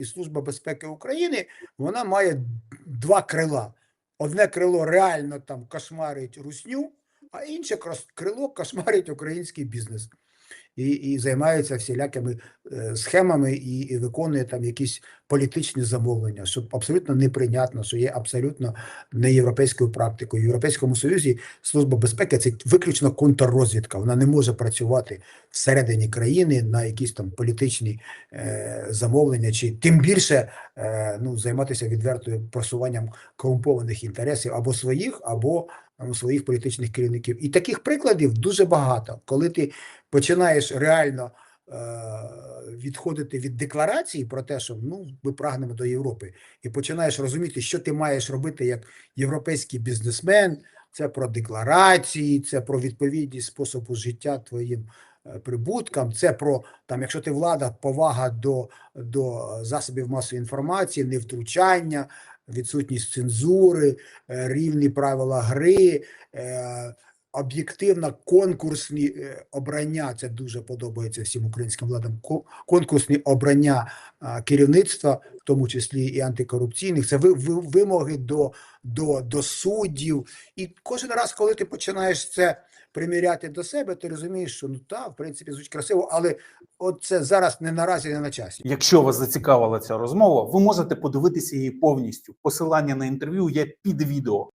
І Служба безпеки України вона має два крила. Одне крило реально там кошмарить русню, а інше крило кошмарить український бізнес. І, і займається всілякими е, схемами і, і виконує там якісь політичні замовлення, що абсолютно неприйнятно, що є абсолютно не європейською практикою. В Європейському Союзі Служба безпеки це виключно контррозвідка. Вона не може працювати всередині країни на якісь там політичні е, замовлення, чи тим більше е, ну, займатися відвертою просуванням корумпованих інтересів або своїх, або ну, своїх політичних керівників. І таких прикладів дуже багато. Коли ти починаєш реально е, відходити від декларації про те, що ну ми прагнемо до Європи, і починаєш розуміти, що ти маєш робити як європейський бізнесмен. Це про декларації, це про відповідність способу життя твоїм е, прибуткам. Це про там, якщо ти влада, повага до, до засобів масової інформації, невтручання, відсутність цензури, е, рівні правила гри. Об'єктивно конкурсні е, обрання, це дуже подобається всім українським владам. Конкурсні обрання керівництва, в тому числі і антикорупційних, це ви, ви, вимоги до, до, до суддів. І кожен раз, коли ти починаєш це приміряти до себе, ти розумієш, що ну та в принципі звучить красиво, але от це зараз не наразі не на часі. Якщо вас зацікавила ця розмова, ви можете подивитися її повністю. Посилання на інтерв'ю є під відео.